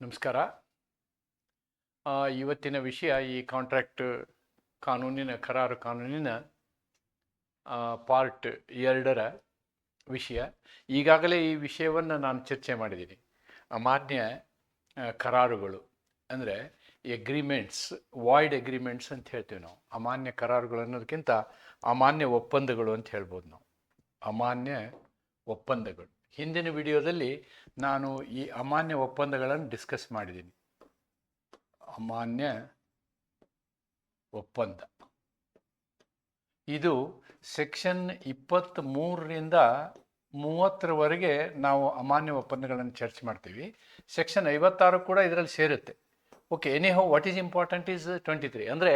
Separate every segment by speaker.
Speaker 1: ನಮಸ್ಕಾರ. ಇವತ್ತಿನ ವಿಷಯ ಈ ಕಾಂಟ್ರಾಕ್ಟ್ ಕಾನೂನಿನ, ಕರಾರು ಕಾನೂನಿನ ಪಾರ್ಟ್ ಎರಡರ ವಿಷಯ. ಈಗಾಗಲೇ ಈ ವಿಷಯವನ್ನು ನಾನು ಚರ್ಚೆ ಮಾಡಿದ್ದೀನಿ. ಅಮಾನ್ಯ ಕರಾರುಗಳು ಅಂದರೆ ಎಗ್ರಿಮೆಂಟ್ಸ್ ವಾಯ್ಡ್ ಎಗ್ರಿಮೆಂಟ್ಸ್ ಅಂತ ಹೇಳ್ತೀವಿ ನಾವು. ಅಮಾನ್ಯ ಕರಾರುಗಳು ಅನ್ನೋದಕ್ಕಿಂತ ಅಮಾನ್ಯ ಒಪ್ಪಂದಗಳು ಅಂತ ಹೇಳ್ಬೋದು ನಾವು. ಅಮಾನ್ಯ ಒಪ್ಪಂದಗಳು. ಹಿಂದಿನ ವಿಡಿಯೋದಲ್ಲಿ ನಾನು ಈ ಅಮಾನ್ಯ ಒಪ್ಪಂದಗಳನ್ನು ಡಿಸ್ಕಸ್ ಮಾಡಿದ್ದೀನಿ. ಅಮಾನ್ಯ ಒಪ್ಪಂದ. ಇದು ಸೆಕ್ಷನ್ ಇಪ್ಪತ್ತ್ ಮೂರರಿಂದ ಮೂವತ್ತರವರೆಗೆ ನಾವು ಅಮಾನ್ಯ ಒಪ್ಪಂದಗಳನ್ನು ಚರ್ಚೆ ಮಾಡ್ತೀವಿ. ಸೆಕ್ಷನ್ ಐವತ್ತಾರು ಕೂಡ ಇದರಲ್ಲಿ ಸೇರುತ್ತೆ. Okay anyhow what is important is twenty three ಅಂದರೆ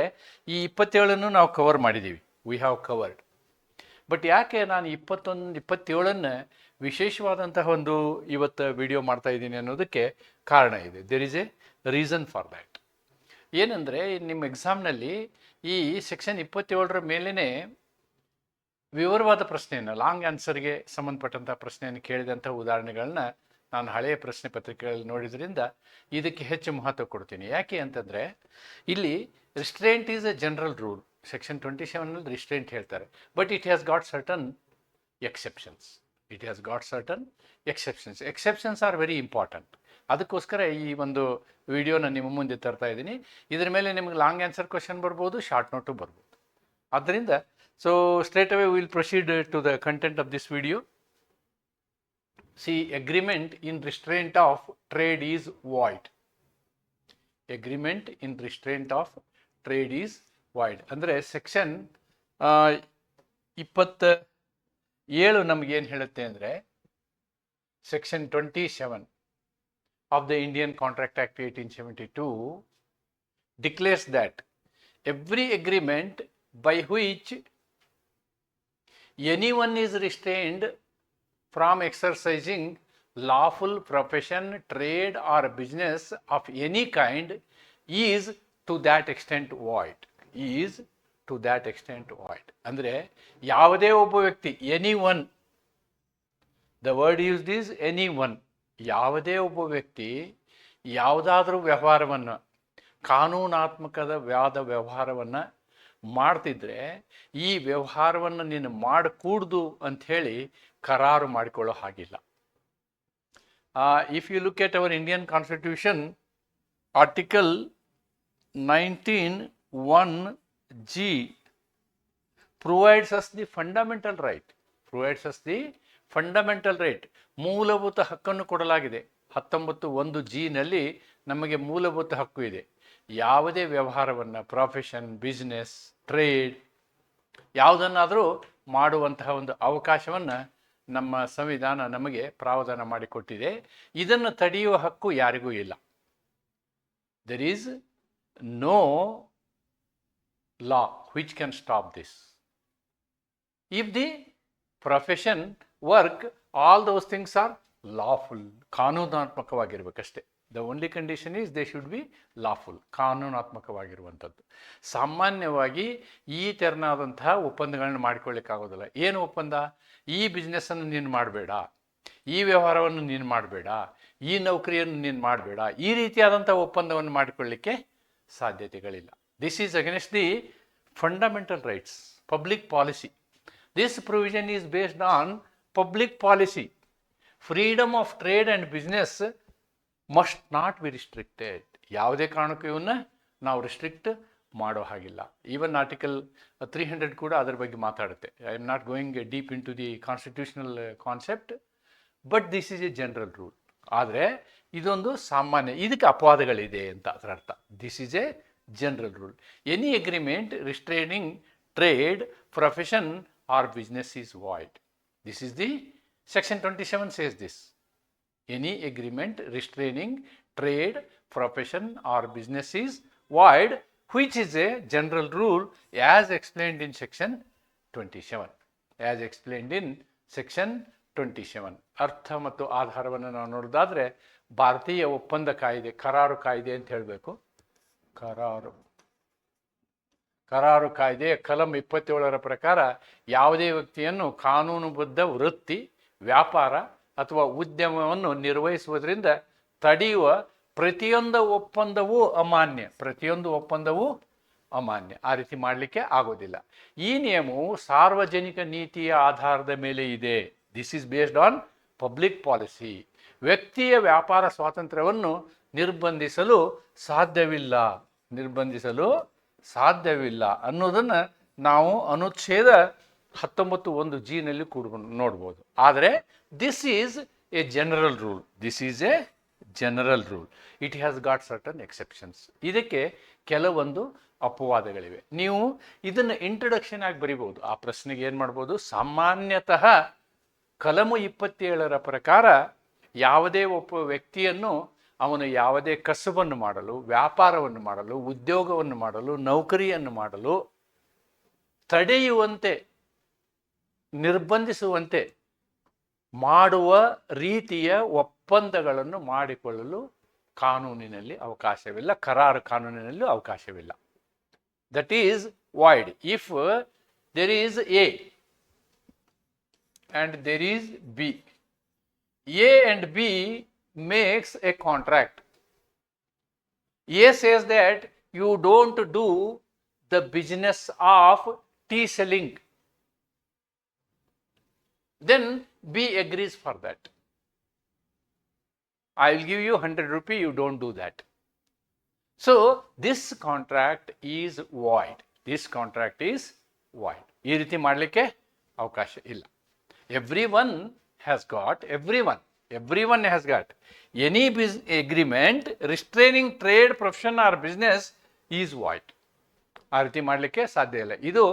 Speaker 1: ಈ ಇಪ್ಪತ್ತೇಳನ್ನು ನಾವು ಕವರ್ ಮಾಡಿದ್ದೀವಿ. ವಿ ಹ್ಯಾವ್ ಕವರ್ಡ್ ಬಟ್ ಯಾಕೆ ನಾನು ಇಪ್ಪತ್ತೊಂದು, ಇಪ್ಪತ್ತೇಳನ್ನು ವಿಶೇಷವಾದಂತಹ ಒಂದು ಇವತ್ತು ವಿಡಿಯೋ ಮಾಡ್ತಾ ಇದ್ದೀನಿ ಅನ್ನೋದಕ್ಕೆ ಕಾರಣ ಇದೆ. There is a reason for that ಏನಂದರೆ, ನಿಮ್ಮ ಎಕ್ಸಾಮ್ನಲ್ಲಿ ಈ ಸೆಕ್ಷನ್ ಇಪ್ಪತ್ತೇಳರ ಮೇಲೇ ವಿವರವಾದ ಪ್ರಶ್ನೆಯನ್ನು ಲಾಂಗ್ ಆನ್ಸರ್ಗೆ ಸಂಬಂಧಪಟ್ಟಂಥ ಪ್ರಶ್ನೆಯನ್ನು ಕೇಳಿದಂಥ ಉದಾಹರಣೆಗಳನ್ನ ನಾನು ಹಳೆಯ ಪ್ರಶ್ನೆ ಪತ್ರಿಕೆಗಳಲ್ಲಿ ನೋಡಿದ್ರಿಂದ ಇದಕ್ಕೆ ಹೆಚ್ಚು ಮಹತ್ವ ಕೊಡ್ತೀನಿ. ಯಾಕೆ ಅಂತಂದರೆ, ಇಲ್ಲಿ restraint is a general rule section twenty ಸೆವೆನಲ್ಲಿ restraint ಹೇಳ್ತಾರೆ. But it has got certain exceptions it has got certain exceptions exceptions are very important ಅದಕ್ಕೋಸ್ಕರ ಈ ಒಂದು ವಿಡಿಯೋನ ನಿಮ್ಮ ಮುಂದೆ ತರ್ತಾ ಇದ್ದೀನಿ. ಇದ್ರ ಮೇಲೆ ನಿಮ್ಗೆ ಲಾಂಗ್ ಆನ್ಸರ್ ಕ್ವಶನ್ ಬರ್ಬೋದು ಶಾರ್ಟ್ ನೋಟು ಬರ್ಬೋದು. ಆದ್ದರಿಂದ so straight away will proceed to the content of this video see agreement in restraint of trade is void agreement in restraint of trade is void ಅಂದರೆ section ಇಪ್ಪತ್ತ ಏಳು ನಮಗೇನು ಹೇಳುತ್ತೆ ಅಂದರೆ section twenty seven of the Indian contract act eighteen seventy two declares that every agreement by which anyone is restrained from exercising lawful profession, trade, or business of any kind is to that extent void. Is to that extent void. ಅಂದರೆ ಯಾವುದೇ ಒಬ್ಬ ವ್ಯಕ್ತಿ anyone the word use these anyone ಯಾವುದೇ ಒಬ್ಬ ವ್ಯಕ್ತಿ ಯಾವುದಾದ್ರೂ ವ್ಯವಹಾರವನ್ನು, ಕಾನೂನಾತ್ಮಕದ ವ್ಯಾದ ವ್ಯವಹಾರವನ್ನು ಮಾಡ್ತಿದ್ರೆ, ಈ ವ್ಯವಹಾರವನ್ನು ನೀನು ಮಾಡಕೂಡ್ದು ಅಂಥೇಳಿ ಕರಾರು ಮಾಡಿಕೊಳ್ಳೋ ಹಾಗಿಲ್ಲ if you look at our Indian constitution article nineteen one G provides us the fundamental right provides us the fundamental right ಮೂಲಭೂತ ಹಕ್ಕನ್ನು ಕೊಡಲಾಗಿದೆ. ಹತ್ತೊಂಬತ್ತು ಒಂದು ಜಿನಲ್ಲಿ ನಮಗೆ ಮೂಲಭೂತ ಹಕ್ಕು ಇದೆ. ಯಾವುದೇ ವ್ಯವಹಾರವನ್ನು ಪ್ರೊಫೆಷನ್ ಬಿಸ್ನೆಸ್ ಟ್ರೇಡ್ ಯಾವುದನ್ನಾದರೂ ಮಾಡುವಂತಹ ಒಂದು ಅವಕಾಶವನ್ನು ನಮ್ಮ ಸಂವಿಧಾನ ನಮಗೆ ಪ್ರಾವಧಾನ ಮಾಡಿಕೊಟ್ಟಿದೆ ಇದನ್ನು ತಡೆಯುವ ಹಕ್ಕು ಯಾರಿಗೂ ಇಲ್ಲ. There is no law which can stop this if the profession work all those things are lawful ಕಾನೂನಾತ್ಮಕವಾಗಿರ್ಬೇಕಷ್ಟೇ. The only condition is they should be lawful ಕಾನೂನಾತ್ಮಕವಾಗಿರುವಂಥದ್ದು. ಸಾಮಾನ್ಯವಾಗಿ ಈ ತೆರನಾದಂತಹ ಒಪ್ಪಂದಗಳನ್ನ ಮಾಡ್ಕೊಳ್ಳಿಕ್ಕಾಗೋದಿಲ್ಲ. ಏನು ಒಪ್ಪಂದ? ಈ ಬಿಸ್ನೆಸ್ಸನ್ನು ನೀನು ಮಾಡಬೇಡ, ಈ ವ್ಯವಹಾರವನ್ನು ನೀನು ಮಾಡಬೇಡ, ಈ ನೌಕರಿಯನ್ನು ನೀನು ಮಾಡಬೇಡ, ಈ ರೀತಿಯಾದಂಥ ಒಪ್ಪಂದವನ್ನು ಮಾಡಿಕೊಳ್ಳಿಕ್ಕೆ ಸಾಧ್ಯತೆಗಳಿಲ್ಲ. This is against the fundamental rights public policy this provision is based on public policy freedom of trade and business must not be restricted ಯಾವುದೇ ಕಾರಣಕ್ಕೂ ಇವನ್ನ ನಾವು ರಿಸ್ಟ್ರಿಕ್ಟ್ ಮಾಡೋ ಹಾಗಿಲ್ಲ. ಈವನ್ ಆರ್ಟಿಕಲ್ ತ್ರೀ ಹಂಡ್ರೆಡ್ ಕೂಡ ಅದರ ಬಗ್ಗೆ ಮಾತಾಡುತ್ತೆ. I am not going deep into the constitutional concept but this is a general rule ಆದರೆ ಇದೊಂದು ಸಾಮಾನ್ಯ, ಇದಕ್ಕೆ ಅಪವಾದಗಳಿದೆ ಅಂತ ಅದರ ಅರ್ಥ. This is a General rule any agreement restraining trade profession or business is void this is the section twenty seven says this any agreement restraining trade, profession, or business is void, which is a general rule as explained in section 27. As explained in section 27. ಅರ್ಥ ಮತ್ತು ಆಧಾರವನ್ನು ನಾವು ನೋಡೋದಾದ್ರೆ ಭಾರತೀಯ ಒಪ್ಪಂದ ಕಾಯ್ದೆ ಕರಾರು ಕಾಯ್ದೆ ಅಂತ ಹೇಳಬೇಕು ಕರಾರು. ಕರಾರು ಕಾಯ್ದೆ ಕಲಂ ಇಪ್ಪತ್ತೇಳರ ಪ್ರಕಾರ ಯಾವುದೇ ವ್ಯಕ್ತಿಯನ್ನು ಕಾನೂನುಬದ್ಧ ವೃತ್ತಿ, ವ್ಯಾಪಾರ ಅಥವಾ ಉದ್ಯಮವನ್ನು ನಿರ್ವಹಿಸುವುದರಿಂದ ತಡೆಯುವ ಪ್ರತಿಯೊಂದು ಒಪ್ಪಂದವೂ ಅಮಾನ್ಯ. ಪ್ರತಿಯೊಂದು ಒಪ್ಪಂದವೂ ಅಮಾನ್ಯ. ಆ ರೀತಿ ಮಾಡಲಿಕ್ಕೆ ಆಗೋದಿಲ್ಲ. ಈ ನಿಯಮವು ಸಾರ್ವಜನಿಕ ನೀತಿಯ ಆಧಾರದ ಮೇಲೆ ಇದೆ. This is based on public policy ವ್ಯಕ್ತಿಯ ವ್ಯಾಪಾರ ಸ್ವಾತಂತ್ರ್ಯವನ್ನು ನಿರ್ಬಂಧಿಸಲು ಸಾಧ್ಯವಿಲ್ಲ. ನಿರ್ಬಂಧಿಸಲು ಸಾಧ್ಯವಿಲ್ಲ ಅನ್ನೋದನ್ನು ನಾವು ಅನುಚ್ಛೇದ ಹತ್ತೊಂಬತ್ತು ಒಂದು ಜಿನಲ್ಲಿ ಕೂಡ್ಕೊಂಡು ನೋಡ್ಬೋದು. ಆದರೆ this is a general rule this is a general rule it has got certain exceptions ಇದಕ್ಕೆ ಕೆಲವೊಂದು ಅಪವಾದಗಳಿವೆ. ನೀವು ಇದನ್ನು ಇಂಟ್ರಡಕ್ಷನ್ ಆಗಿ ಬರಿಬೋದು ಆ ಪ್ರಶ್ನೆಗೆ ಏನು ಮಾಡ್ಬೋದು? ಸಾಮಾನ್ಯತಃ ಕಲಮು ಇಪ್ಪತ್ತೇಳರ ಪ್ರಕಾರ ಯಾವುದೇ ಒಬ್ಬ ವ್ಯಕ್ತಿಯನ್ನು ಅವನು ಯಾವುದೇ ಕಸಬನ್ನು ಮಾಡಲು, ವ್ಯಾಪಾರವನ್ನು ಮಾಡಲು, ಉದ್ಯೋಗವನ್ನು ಮಾಡಲು, ನೌಕರಿಯನ್ನು ಮಾಡಲು ತಡೆಯುವಂತೆ, ನಿರ್ಬಂಧಿಸುವಂತೆ ಮಾಡುವ ರೀತಿಯ ಒಪ್ಪಂದಗಳನ್ನು ಮಾಡಿಕೊಳ್ಳಲು ಕಾನೂನಿನಲ್ಲಿ ಅವಕಾಶವಿಲ್ಲ, ಕರಾರು ಕಾನೂನಿನಲ್ಲೂ ಅವಕಾಶವಿಲ್ಲ. That is void if there is A and there is B A and B makes a contract. A says that you don't do the business of tea selling. Then B agrees for that. I will give you 100 rupee, you don't do that. So this contract is void. This contract is void. ಈ ರೀತಿ ಮಾಡಲಿಕ್ಕೆ ಅವಕಾಶ ಇಲ್ಲ every one has got every one has got any ಬಿಸ್ agreement restraining trade profession or business is void ಆ ರೀತಿ ಮಾಡಲಿಕ್ಕೆ ಸಾಧ್ಯ ಇಲ್ಲ. ಇದು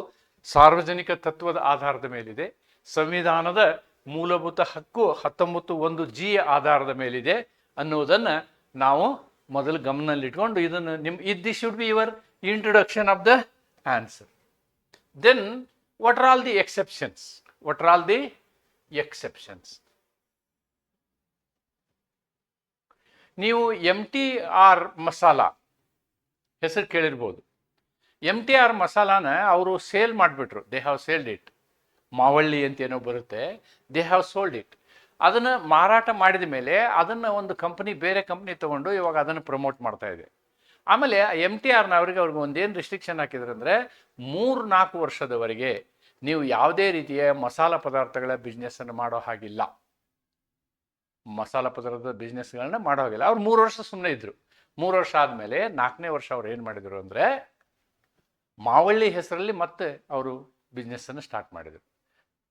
Speaker 1: ಸಾರ್ವಜನಿಕ ತತ್ವದ ಆಧಾರದ ಮೇಲಿದೆ. ಸಂವಿಧಾನದ ಮೂಲಭೂತ ಹಕ್ಕು ಹತ್ತೊಂಬತ್ತು ಒಂದು ಜಿ ಆಧಾರದ ಮೇಲಿದೆ ಅನ್ನುವುದನ್ನು ನಾವು ಮೊದಲು ಗಮನದಲ್ಲಿಟ್ಕೊಂಡು ಇದನ್ನು ನಿಮ್ಮ ಇದು this should be your introduction of the answer then, what are all the exceptions? What are all the exceptions? ನೀವು ಎಂ ಟಿ ಆರ್ ಮಸಾಲ, ಹೆಸರು ಕೇಳಿರ್ಬೋದು. ಎಂ ಟಿ ಆರ್ ಮಸಾಲಾನ ಅವರು ಸೇಲ್ ಮಾಡಿಬಿಟ್ರು. They have sold it Mavalli ಅಂತ ಏನೋ ಬರುತ್ತೆ. They have sold it ಅದನ್ನು ಮಾರಾಟ ಮಾಡಿದ ಮೇಲೆ ಅದನ್ನು ಒಂದು ಕಂಪ್ನಿ ಬೇರೆ ಕಂಪ್ನಿ ತೊಗೊಂಡು ಇವಾಗ ಅದನ್ನು ಪ್ರಮೋಟ್ ಮಾಡ್ತಾ ಇದೆ. ಆಮೇಲೆ ಎಂ ಟಿ ಆರ್ನವ್ರಿಗೆ ಅವ್ರಿಗೆ ಒಂದೇನು ರಿಸ್ಟ್ರಿಕ್ಷನ್ ಹಾಕಿದ್ರು ಅಂದರೆ ಮೂರು ನಾಲ್ಕು ವರ್ಷದವರೆಗೆ ನೀವು ಯಾವುದೇ ರೀತಿಯ ಮಸಾಲ ಪದಾರ್ಥಗಳ ಬಿಸ್ನೆಸ್ಸನ್ನು ಮಾಡೋ ಹಾಗಿಲ್ಲ. ಮಸಾಲ ಪದಾರ್ಥದ ಬಿಸ್ನೆಸ್ಗಳನ್ನ ಮಾಡೋ ಹಾಗಿಲ್ಲ. ಅವ್ರು ಮೂರು ವರ್ಷ ಸುಮ್ಮನೆ ಇದ್ರು. ಮೂರು ವರ್ಷ ಆದಮೇಲೆ ನಾಲ್ಕನೇ ವರ್ಷ ಅವ್ರು ಏನು ಮಾಡಿದರು ಅಂದರೆ ಮಾವಳ್ಳಿ ಹೆಸರಲ್ಲಿ ಮತ್ತೆ ಅವರು ಬಿಸ್ನೆಸ್ಸನ್ನು ಸ್ಟಾರ್ಟ್ ಮಾಡಿದರು.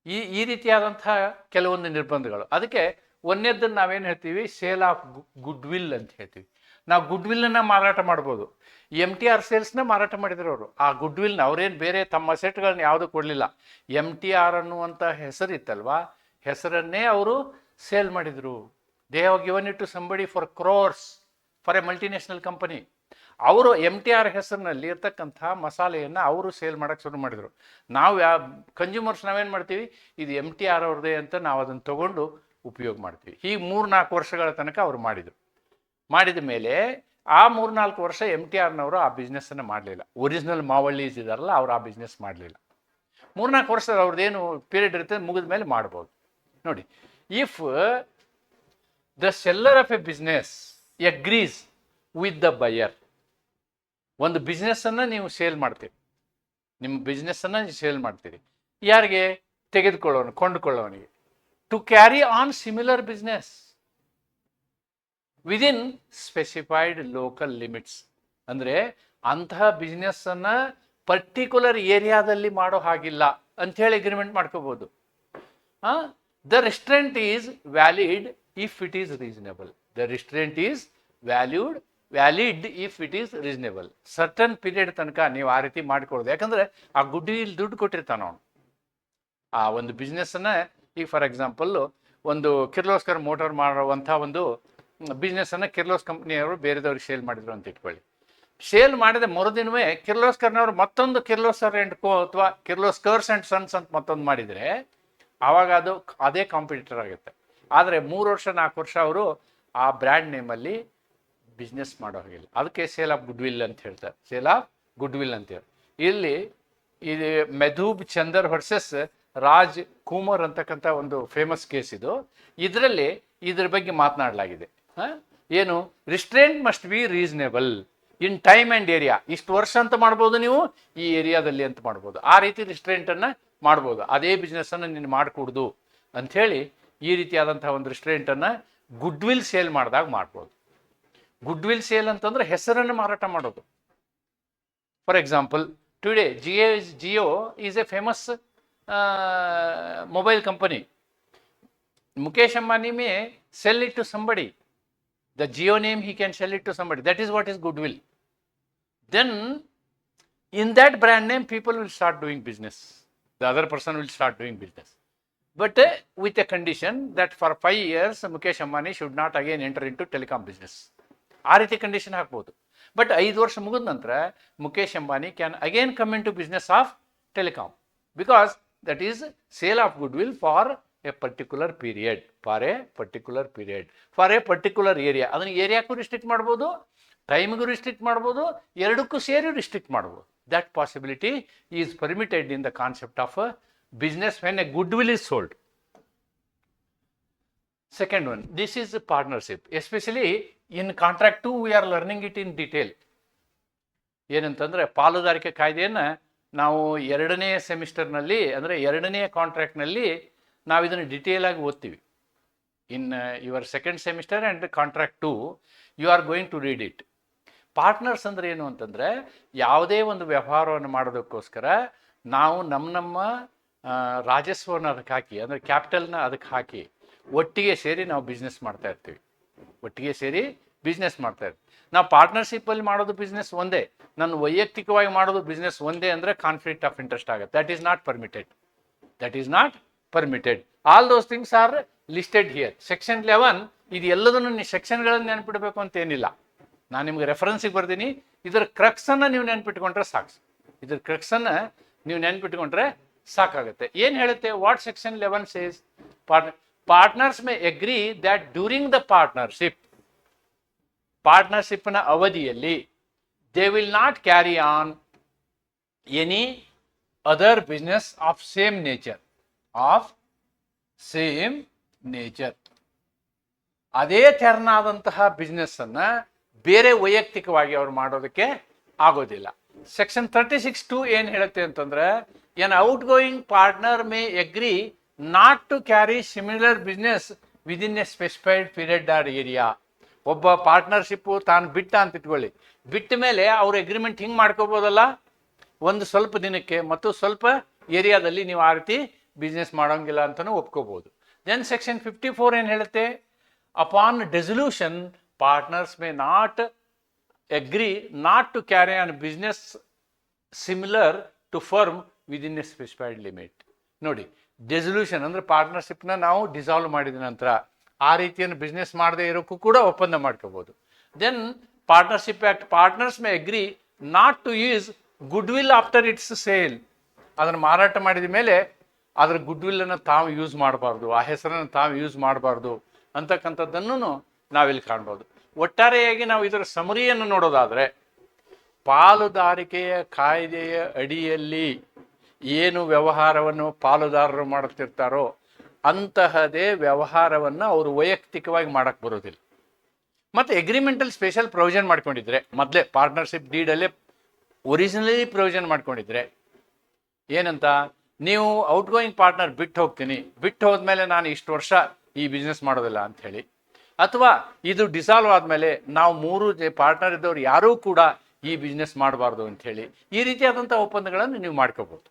Speaker 1: ಈ ಈ ರೀತಿಯಾದಂತಹ ಕೆಲವೊಂದು ನಿರ್ಬಂಧಗಳು. ಅದಕ್ಕೆ ಒಂದನೇದನ್ನು ನಾವೇನು ಹೇಳ್ತೀವಿ? ಸೇಲ್ ಆಫ್ ಗುಡ್ ವಿಲ್ ಅಂತ ಹೇಳ್ತೀವಿ. ನಾವು ಗುಡ್ ವಿಲ್ಲನ್ನು ಮಾರಾಟ ಮಾಡ್ಬೋದು. ಎಂ ಟಿ ಆರ್ ಸೇಲ್ಸ್ನ ಮಾರಾಟ ಮಾಡಿದ್ರು ಅವರು. ಆ ಗುಡ್ ವಿಲ್ನ ಅವ್ರೇನು ಬೇರೆ ತಮ್ಮ ಸೆಟ್ಗಳನ್ನ ಯಾವುದು ಕೊಡಲಿಲ್ಲ. ಎಂ ಟಿ ಆರ್ ಅನ್ನುವಂಥ ಹೆಸರಿತ್ತಲ್ವಾ? ಹೆಸರನ್ನೇ ಅವರು ಸೇಲ್ ಮಾಡಿದರು. They have given it to somebody for crores for a multinational company ಅವರು ಎಂ ಟಿ ಆರ್ ಹೆಸರಿನಲ್ಲಿ ಇರ್ತಕ್ಕಂಥ ಮಸಾಲೆಯನ್ನು ಅವರು ಸೇಲ್ ಮಾಡೋಕ್ಕೆ ಶುರು ಮಾಡಿದರು. ನಾವು ಯಾ ಕನ್ಸ್ಯೂಮರ್ಸ್ ನಾವೇನು ಮಾಡ್ತೀವಿ? ಇದು ಎಂ ಟಿ ಆರ್ ಅವ್ರದ್ದೇ ಅಂತ ನಾವು ಅದನ್ನು ತೊಗೊಂಡು ಉಪಯೋಗ ಮಾಡ್ತೀವಿ. ಹೀಗೆ ಮೂರು ನಾಲ್ಕು ವರ್ಷಗಳ ತನಕ ಅವರು ಮಾಡಿದರು. ಮಾಡಿದ ಮೇಲೆ ಆ ಮೂರ್ನಾಲ್ಕು ವರ್ಷ ಎಂ ಟಿ ಆರ್ನವರು ಆ ಬಿಸ್ನೆಸ್ಸನ್ನು ಮಾಡಲಿಲ್ಲ. ಒರಿಜಿನಲ್ ಮಾವಳ್ಳೀಸ್ ಇದಾರಲ್ಲ, ಅವ್ರು ಆ ಬಿಸ್ನೆಸ್ ಮಾಡಲಿಲ್ಲ. ಮೂರ್ನಾಲ್ಕು ವರ್ಷ ಅವ್ರದ್ದೇನು ಪೀರಿಯಡ್ ಇರುತ್ತೆ ಮುಗಿದ ಮೇಲೆ ಮಾಡ್ಬೋದು. ನೋಡಿ if the seller of a business agrees with the buyer ಒಂದು ಬಿಸ್ನೆಸ್ಸನ್ನು ನೀವು ಸೇಲ್ ಮಾಡ್ತೀರಿ. ನಿಮ್ಮ ಬಿಸ್ನೆಸ್ಸನ್ನು ಸೇಲ್ ಮಾಡ್ತೀರಿ. ಯಾರಿಗೆ? ತೆಗೆದುಕೊಳ್ಳೋನು, ಕೊಂಡುಕೊಳ್ಳೋನಿಗೆ. To carry on similar business within specified local limits ಅಂದರೆ ಅಂತಹ ಬಿಸ್ನೆಸ್ಸನ್ನು ಪರ್ಟಿಕ್ಯುಲರ್ ಏರಿಯಾದಲ್ಲಿ ಮಾಡೋ ಹಾಗಿಲ್ಲ. ಅಂಥೇಳಿ ಅಗ್ರಿಮೆಂಟ್ ಮಾಡ್ಕೋಬೋದು. The restraint is valid if it is reasonable the restraint is valued valid if it is reasonable certain period ತನಕ ನೀವು ಆ ರೀತಿ ಮಾಡಿಕೊಡೋದು ಯಾಕಂದರೆ ಆ ಗುಡ್ಡಿಲಿ ದುಡ್ಡು ಕೊಟ್ಟಿರ್ತಾನೆ ಅವನು. ಆ ಒಂದು ಬಿಸ್ನೆಸ್ಸನ್ನು ಈಗ ಫಾರ್ ಎಕ್ಸಾಂಪಲ್ಲು ಒಂದು ಕಿರ್ಲೋಸ್ಕರ್ ಮೋಟಾರ್ ಮಾಡುವಂಥ ಒಂದು ಬಿಸ್ನೆಸ್ಸನ್ನು ಕಿರ್ಲೋಸ್ ಕಂಪ್ನಿಯವರು ಬೇರೆದವ್ರಿಗೆ ಸೇಲ್ ಮಾಡಿದ್ರು ಅಂತ ಇಟ್ಕೊಳ್ಳಿ. ಸೇಲ್ ಮಾಡಿದ ಮರುದಿನವೇ ಕಿರ್ಲೋಸ್ಕರ್ನವರು ಮತ್ತೊಂದು ಕಿರ್ಲೋಸ್ಕರ್ ಆ್ಯಂಡ್ ಕೋ ಅಥವಾ ಕಿರ್ಲೋಸ್ಕರ್ಸ್ ಆ್ಯಂಡ್ ಸನ್ಸ್ ಅಂತ ಮತ್ತೊಂದು ಮಾಡಿದರೆ ಆವಾಗ ಅದು ಅದೇ ಕಾಂಪಿಟೇಟರ್ ಆಗುತ್ತೆ. ಆದರೆ ಮೂರು ವರ್ಷ, ನಾಲ್ಕು ವರ್ಷ ಅವರು ಆ ಬ್ರ್ಯಾಂಡ್ ನೇಮಲ್ಲಿ ಬಿಸ್ನೆಸ್ ಮಾಡೋ ಹಾಗಿಲ್ಲ. ಅದಕ್ಕೆ ಸೇಲ್ ಆಫ್ ಗುಡ್ ವಿಲ್ ಅಂತ ಹೇಳ್ತಾರೆ. ಸೇಲ್ ಆಫ್ ಗುಡ್ ವಿಲ್ ಅಂತೇಳಿ ಇಲ್ಲಿ ಇದು ಮೆಧೂಬ್ ಚಂದರ್ ವರ್ಸಸ್ ರಾಜ್ ಕುಮಾರ್ ಅಂತಕ್ಕಂಥ ಒಂದು ಫೇಮಸ್ ಕೇಸ್ ಇದು. ಇದರಲ್ಲಿ ಇದ್ರ ಬಗ್ಗೆ ಮಾತನಾಡಲಾಗಿದೆ. ಏನು? Restraint must be reasonable in time and area ಇಷ್ಟು ವರ್ಷ ಅಂತ ಮಾಡ್ಬೋದು ನೀವು, ಈ ಏರಿಯಾದಲ್ಲಿ ಅಂತ ಮಾಡ್ಬೋದು. ಆ ರೀತಿ ರಿಸ್ಟ್ರೆಂಟನ್ನು ಮಾಡ್ಬೋದು. ಅದೇ ಬಿಸ್ನೆಸ್ಸನ್ನು ನೀನು ಮಾಡಿಕೊಡ್ದು ಅಂಥೇಳಿ ಈ ರೀತಿಯಾದಂಥ ಒಂದು ರೆಸ್ಟೋರೆಂಟನ್ನು ಗುಡ್ ವಿಲ್ ಸೇಲ್ ಮಾಡಿದಾಗ ಮಾಡ್ಬೋದು. ಗುಡ್ ವಿಲ್ ಸೇಲ್ ಅಂತಂದ್ರೆ ಹೆಸರನ್ನು ಮಾರಾಟ ಮಾಡೋದು. For example today Jio Jio is a famous mobile company Mukesh Ambani may sell it to somebody the Jio name he can sell it to somebody that is what is goodwill then in that brand name people will start doing business. The other person will start doing business. But uh, with a condition that for five years mukesh ambani should not again enter into telecom business. ಆ ರೀತಿ condition ಹಾಕ್ಬೋದು but ಐದು ವರ್ಷ ಮುಗಿದ ನಂತರ Mukesh Ambani can again come into business of telecom because that is sale of goodwill for a particular period for a particular period for a particular area ಅದನ್ನು ಏರಿಯಾಕ್ಕೂ restrict ಮಾಡ್ಬೋದು. ಟೈಮ್ಗೂ ರಿಸ್ಟ್ರಿಕ್ಟ್ ಮಾಡ್ಬೋದು, ಎರಡಕ್ಕೂ ಸೇರಿ ರಿಸ್ಟ್ರಿಕ್ಟ್ ಮಾಡ್ಬೋದು. That possibility is permitted in the concept of business when a goodwill is sold second one this is partnership especially in in to we are learning it in detail. ಏನಂತಂದ್ರೆ, ಪಾಲುದಾರಿಕೆ ಕಾಯ್ದೆಯನ್ನು ನಾವು ಎರಡನೇ ಸೆಮಿಸ್ಟರ್ನಲ್ಲಿ, ಅಂದರೆ ಎರಡನೇ ಕಾಂಟ್ರಾಕ್ಟ್ನಲ್ಲಿ ನಾವು ಇದನ್ನು ಡಿಟೇಲ್ ಆಗಿ ಓದ್ತೀವಿ. In your second semester and contract to you are going to read it partners ಅಂದ್ರೆ ಏನು ಅಂತಂದರೆ ಯಾವುದೇ ಒಂದು ವ್ಯವಹಾರವನ್ನು ಮಾಡೋದಕ್ಕೋಸ್ಕರ ನಾವು ನಮ್ಮ ನಮ್ಮ ರಾಜಸ್ವವನ್ನು ಅದಕ್ಕೆ ಹಾಕಿ, ಅಂದರೆ ಕ್ಯಾಪಿಟಲ್ನ ಅದಕ್ಕೆ ಹಾಕಿ ಒಟ್ಟಿಗೆ ಸೇರಿ ನಾವು ಬಿಸ್ನೆಸ್ ಮಾಡ್ತಾ ಇರ್ತೀವಿ. ಒಟ್ಟಿಗೆ ಸೇರಿ ಬಿಸ್ನೆಸ್ ಮಾಡ್ತಾ ಇರ್ತೀವಿ. ನಾವು ಪಾರ್ಟ್ನರ್ಶಿಪ್ಪಲ್ಲಿ ಮಾಡೋದು ಬಿಸ್ನೆಸ್ ಒಂದೇ. ನನ್ನ ವೈಯಕ್ತಿಕವಾಗಿ ಮಾಡೋದು ಬಿಸ್ನೆಸ್ ಒಂದೇ ಅಂದರೆ ಕಾನ್ಫ್ಲಿಕ್ಟ್ ಆಫ್ ಇಂಟ್ರೆಸ್ಟ್ ಆಗುತ್ತೆ. That is not permitted that is not permitted all those things are listed here section eleven ಇದು ಎಲ್ಲದನ್ನು ನೀವು ಸೆಕ್ಷನ್ಗಳನ್ನು ನೆನಪಿಡಬೇಕು ಅಂತ ಏನಿಲ್ಲ. ನಾನು ನಿಮ್ಗೆ ರೆಫರೆನ್ಸಿಗೆ ಬರ್ತೀನಿ. ಇದರ ಕ್ರಕ್ಸನ್ನು ನೀವು ನೆನ್ಪಿಟ್ಕೊಂಡ್ರೆ ಸಾಕು. ಇದ್ರ ಕ್ರಕ್ಸನ್ನು ನೀವು ನೆನ್ಪಿಟ್ಕೊಂಡ್ರೆ ಸಾಕಾಗುತ್ತೆ. ಏನು ಹೇಳುತ್ತೆ? What section eleven says partner partners may agree that during the partnership ಪಾರ್ಟ್ನರ್ಶಿಪ್ನ ಅವಧಿಯಲ್ಲಿ they will not carry on any other business of same nature of same nature ಅದೇ ತೆರನಾದಂತಹ ಬಿಸ್ನೆಸ್ ಅನ್ನ ಬೇರೆ ವೈಯಕ್ತಿಕವಾಗಿ ಅವ್ರು ಮಾಡೋದಕ್ಕೆ ಆಗೋದಿಲ್ಲ. ಸೆಕ್ಷನ್ ತರ್ಟಿ ಸಿಕ್ಸ್ ಟು ಏನು ಹೇಳುತ್ತೆ ಅಂತಂದ್ರೆ an outgoing partner may agree not to carry similar business within A specified period or area ಒಬ್ಬ ಪಾರ್ಟ್ನರ್ಶಿಪ್ಪು ತಾನು ಬಿಟ್ಟ ಅಂತ ಇಟ್ಕೊಳ್ಳಿ. ಬಿಟ್ಟ ಮೇಲೆ ಅವ್ರ ಎಗ್ರಿಮೆಂಟ್ ಹಿಂಗೆ ಮಾಡ್ಕೋಬೋದಲ್ಲ? ಒಂದು ಸ್ವಲ್ಪ ದಿನಕ್ಕೆ ಮತ್ತು ಸ್ವಲ್ಪ ಏರಿಯಾದಲ್ಲಿ ನೀವು ಆ ರೀತಿ ಬಿಸ್ನೆಸ್ ಮಾಡೋಂಗಿಲ್ಲ ಅಂತಲೂ ಒಪ್ಕೋಬೋದು. ದೆನ್ ಸೆಕ್ಷನ್ ಫಿಫ್ಟಿ ಫೋರ್ ಏನು ಹೇಳುತ್ತೆ? Upon dissolution partners may not agree not to carry on business similar to firm within a specified limit ನೋಡಿ ಡೆಸಲ್ಯೂಷನ್ ಅಂದರೆ ಪಾರ್ಟ್ನರ್ಶಿಪ್ನ ನಾವು ಡಿಸಾಲ್ವ್ ಮಾಡಿದ ನಂತರ ಆ ರೀತಿಯನ್ನು ಬಿಸ್ನೆಸ್ ಮಾಡದೇ ಇರೋಕ್ಕೂ ಕೂಡ ಒಪ್ಪಂದ ಮಾಡ್ಕೋಬೋದು. Then partnership act partners may agree not to use goodwill after its sale ಅದನ್ನು ಮಾರಾಟ ಮಾಡಿದ ಮೇಲೆ ಅದರ ಗುಡ್ ವಿಲ್ಲನ್ನು ತಾವು ಯೂಸ್ ಮಾಡಬಾರ್ದು, ಆ ಹೆಸರನ್ನು ತಾವು ಯೂಸ್ ಮಾಡಬಾರ್ದು ಅಂತಕ್ಕಂಥದ್ದನ್ನು ನಾವಿಲ್ಲಿ ಕಾಣ್ಬೋದು. ಒಟ್ಟಾರೆಯಾಗಿ ನಾವು ಇದರ ಸಮರಿಯನ್ನು ನೋಡೋದಾದರೆ, ಪಾಲುದಾರಿಕೆಯ ಕಾಯ್ದೆಯ ಅಡಿಯಲ್ಲಿ ಏನು ವ್ಯವಹಾರವನ್ನು ಪಾಲುದಾರರು ಮಾಡುತ್ತಿರ್ತಾರೋ ಅಂತಹದೇ ವ್ಯವಹಾರವನ್ನು ಅವರು ವೈಯಕ್ತಿಕವಾಗಿ ಮಾಡಕ್ಕೆ ಬರೋದಿಲ್ಲ. ಮತ್ತು ಎಗ್ರಿಮೆಂಟಲ್ಲಿ ಸ್ಪೆಷಲ್ ಪ್ರೊವಿಷನ್ ಮಾಡ್ಕೊಂಡಿದ್ರೆ, ಮೊದಲೇ ಪಾರ್ಟ್ನರ್ಶಿಪ್ ಡೀಡಲ್ಲೇ ಒರಿಜಿನಲಿ ಪ್ರೊವಿಷನ್ ಮಾಡ್ಕೊಂಡಿದ್ರೆ, ಏನಂತ, ನೀವು ಔಟ್ ಗೋಯಿಂಗ್ ಪಾರ್ಟ್ನರ್ ಬಿಟ್ಟು ಹೋಗ್ತೀನಿ, ಬಿಟ್ಟು ಹೋದ್ಮೇಲೆ ನಾನು ಇಷ್ಟು ವರ್ಷ ಈ ಬಿಸ್ನೆಸ್ ಮಾಡೋದಿಲ್ಲ ಅಂತ ಹೇಳಿ ಅಥವಾ ಇದು ಡಿಸಾಲ್ವ್ ಆದಮೇಲೆ ನಾವು ಮೂರು ಪಾರ್ಟ್ನರ್ ಇದ್ದವ್ರು ಯಾರೂ ಕೂಡ ಈ ಬಿಸ್ನೆಸ್ ಮಾಡಬಾರ್ದು ಹೇಳಿ ಈ ರೀತಿಯಾದಂಥ ಒಪ್ಪಂದಗಳನ್ನು ನೀವು ಮಾಡ್ಕೋಬೋದು.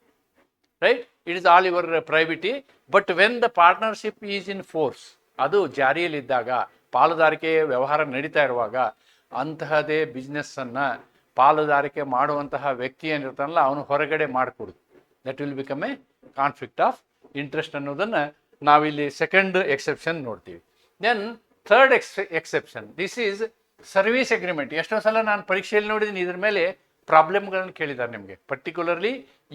Speaker 1: Right it is all your privity but when the partnership is in force ಅದು ಜಾರಿಯಲ್ಲಿದ್ದಾಗ, ಪಾಲುದಾರಿಕೆ ವ್ಯವಹಾರ ನಡೀತಾ ಇರುವಾಗ ಅಂತಹದೇ ಬಿಸ್ನೆಸ್ಸನ್ನು ಪಾಲುದಾರಿಕೆ ಮಾಡುವಂತಹ ವ್ಯಕ್ತಿ ಏನಿರ್ತಾನಲ್ಲ, ಅವನು ಹೊರಗಡೆ ಮಾಡಿಕೊಡುದು. That will become a conflict of interest ಅನ್ನೋದನ್ನು ನಾವಿಲ್ಲಿ ಸೆಕೆಂಡ್ ಎಕ್ಸೆಪ್ಷನ್ ನೋಡ್ತೀವಿ. Then third ex, exception. This is service agreement ಎಷ್ಟೋ ಸಲ ನಾನು ಪರೀಕ್ಷೆಯಲ್ಲಿ ನೋಡಿದ್ದೀನಿ ಇದ್ರ ಮೇಲೆ ಪ್ರಾಬ್ಲಮ್ಗಳನ್ನು ಕೇಳಿದ್ದಾರೆ ನಿಮಗೆ. ಪರ್ಟಿಕ್ಯುಲರ್ಲಿ